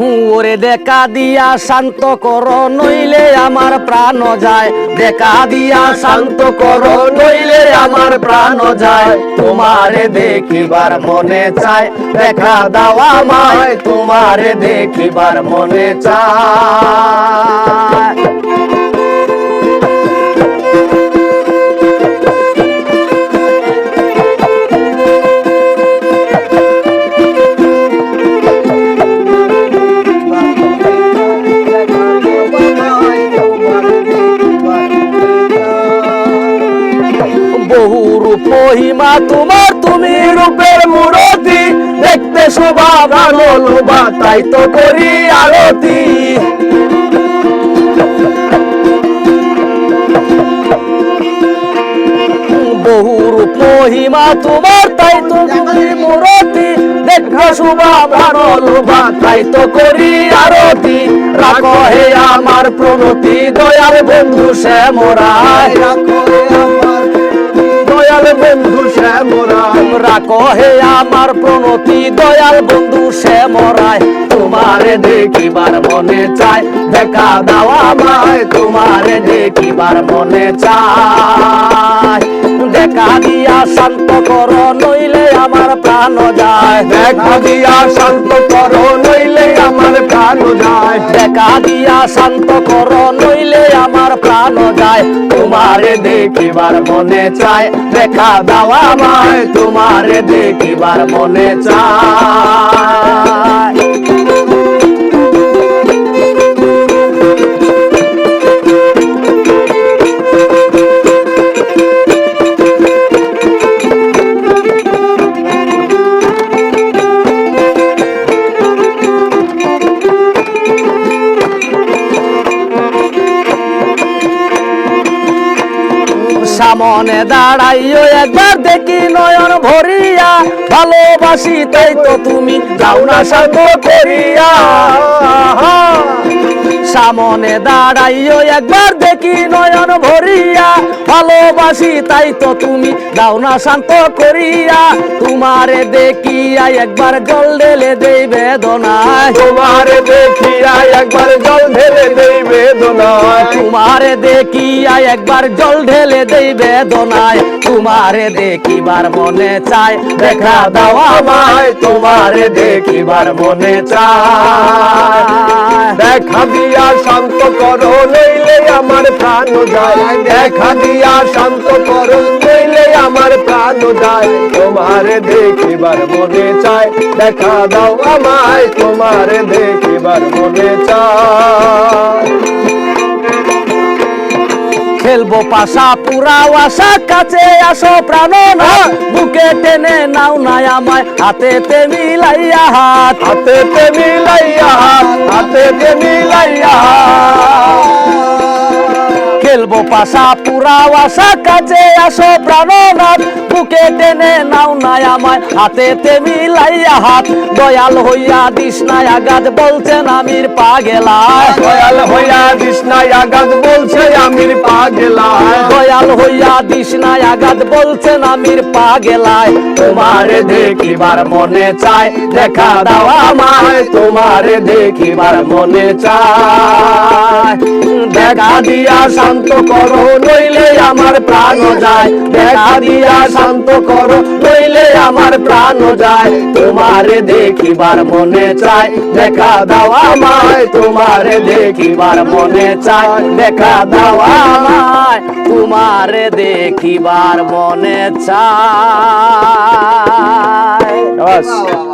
ওরে দেখা দিয়া শান্ত কর, নইলে আমার প্রাণ যায়। দেখা দিয়া শান্ত কর, নইলে আমার প্রাণ যায়। তোমারে দেখিবার মনে চায়, দেখা দাও আমায়, তোমারে দেখিবার মনে চায়। মহিমা তোমার, তুমি রূপের মূরতি। দেখতে শোভা ভালো লোভা তাই তো করি আরতি। বহু রূপ মহিমা তোমার, তাই তো মূরতি। দেখতে শোভা ভালো লোভা তাই তো করি আরতি। রাখো হে আমার প্রণতি, দয়াল বন্ধু শ্যামরায় দয়াল বন্ধু শ্যামরায় রাখো হে আমার প্রণতি দয়াল বন্ধু শ্যামরায় তোমারে দেখিবার মনে চায় দেখা দাও আমায়। তোমারে দেখিবার মনে চায়। দেখা দিয়া শান্ত কর নইলে আমার প্রাণ যায়। দেখা দিয়া শান্ত করো নইলে আমার প্রাণ যায়। দেখা দিয়া শান্ত কর নইলে আমার প্রাণ যায় তোমারে দেখিবার মনে চায়। দেখা দাও আমায় তোমারে দেখিবার মনে চায়। সামনে দাঁড়াইও একবার দেখি নয়ন ভরিয়া। ভালোবাসি তাই তো তুমি যাও না করিয়া। সামনে দাঁড়াইও একবার দেখি নয়ন ভরিয়া। ভালোবাসি তাই তো তুমি দাও না শান্ত করিয়া। তোমারে দেখিয়া একবার জল ঢেলে দেই বেদনায়। তোমারে দেখিয়া একবার জল ঢেলে দেই বেদনায়। তোমারে দেখিয়া একবার জল ঢেলে দেই বেদনায়। তোমারে দেখিবার মনে চায় দেখা দাও আমায়। তোমারে দেখিবার মনে চায়। দেখা দিয়া শান্ত করো, নইলে আমার প্রাণ যায়। দেখা দিয়া শান্ত করো, নইলে আমার প্রাণ যায়। তোমারে দেখিবার মনে চায় দেখা দাও আমায়, তোমারে দেখিবার মনে চায় খেলব পাশা পুরা আশা, কাছে আসো প্রাণ, না, বুকে টেনে নাও নাই আমায়। হাতেতে মিলাইয়া হাত। হাতে তে মিলাইয়া হাত, হাতে তে মিলাইয়া হাত। খেলব পাশা পুরা আশা কাছে আসো প্রাণনাথ। বুকে টেনে নাও নাই আমায়। হাতেতে মিলাইয়া হাত দয়াল হইয়া নাই আগাদ বলছেন আমির পাগেলায়। দয়াল হইয়া কৃষ্ণায় আঘাত বলছে আমির পাগেলায়। দয়াল হইয়া নাই আগাদ বলছেন আমির পা গেলায় তোমারে দেখিবার মনে চায় দেখা দাও আমায় তোমারে দেখিবার মনে চায়। দেখা দিয়া শান্ত করো নইলে আমার প্রাণ যায়। দেখা দিয়া শান্ত করো, নইলে আমার প্রাণ যায়। তোমারে দেখিবার মনে চায় দেখা দাও আমায়। তোমারে দেখিবার মনে চায় দেখা দাও আমায়। তোমারে দেখিবার মনে চায়।